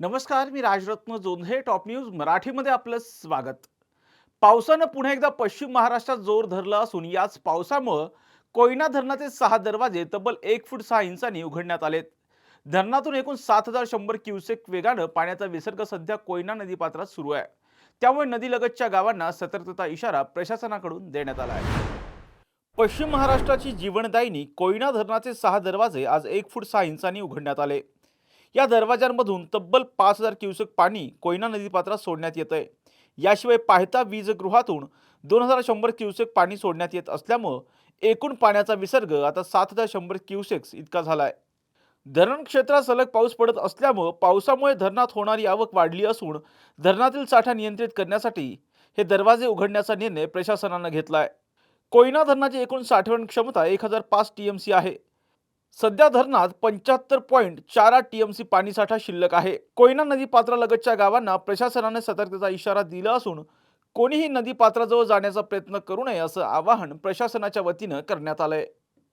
नमस्कार मी Rajratna Jondhe top news मराठीमध्ये आपलं स्वागत. पावसानं पुन्हा एकदा पश्चिम महाराष्ट्रात जोर धरला असून याच पावसामुळं कोयना धरणाचे सहा दरवाजे तब्बल एक फूट सहा इंचांनी उघडण्यात आलेत. धरणातून एकूण सात हजार शंभर क्युसेक वेगानं पाण्याचा विसर्ग सध्या कोयना नदीपात्रात सुरू आहे. त्यामुळे नदीलगतच्या गावांना सतर्कता इशारा प्रशासनाकडून देण्यात आला आहे. पश्चिम महाराष्ट्राची जीवनदायिनी कोयना धरणाचे सहा दरवाजे आज एक फूट सहा इंचांनी उघडण्यात आले. या दरवाजांमधून तब्बल पाच हजार क्युसेक पाणी कोयना नदीपात्रात सोडण्यात येत आहे याशिवाय पाहता वीजगृहातून दोन हजार शंभर क्युसेक पाणी सोडण्यात येत असल्यामुळं एकूण पाण्याचा विसर्ग आता सात हजार शंभर क्युसेक्स इतका झाला आहे धरण क्षेत्रात सलग पाऊस पडत असल्यामुळं पावसामुळे धरणात होणारी आवक वाढली असून धरणातील साठा नियंत्रित करण्यासाठी हे दरवाजे उघडण्याचा निर्णय प्रशासनानं घेतला आहे कोयना धरणाची एकूण साठवण क्षमता एक हजार पाच टी एम सी आहे. सध्या धरणात पंच्याहत्तर पॉईंट चार आठ टीएमसी पाणीसाठा शिल्लक आहे. कोयना नदी पात्रालगतच्या गावांना प्रशासनाने सतर्कतेचा इशारा दिला असून कोणीही नदी पात्राजवळ जाण्याचा प्रयत्न करू नये असं आवाहन प्रशासनाच्या वतीनं करण्यात आलंय.